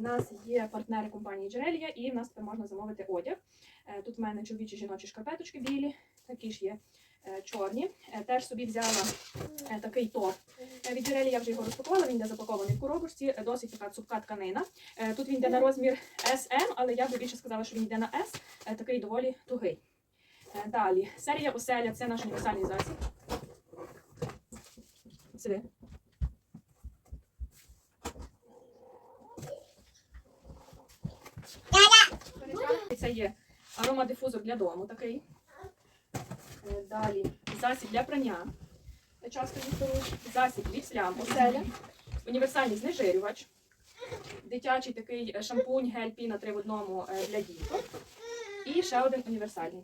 в нас є партнери компанії Джерелія, і в нас тепер можна замовити одяг. Е, Тут в мене чоловічі жіночі шкарпеточки білі, такі ж є е, чорні. Е, Теж собі взяла такий топ від Джерелі, я вже його розпакувала, він йде запакований в коробочці, досить така цупка тканина. Тут він йде на розмір SM, але я би більше сказала, що він йде на S, такий доволі тугий. Далі, серія оселя це наш універсальний засіб. Сиди. Це є аромадифузор для дому такий. Е, Далі засіб для прання. Часто їх. Засіб від плям оселя. Універсальний знежирювач. Дитячий такий е, шампунь, гель, піна три в одному е, для діток. І ще один універсальний.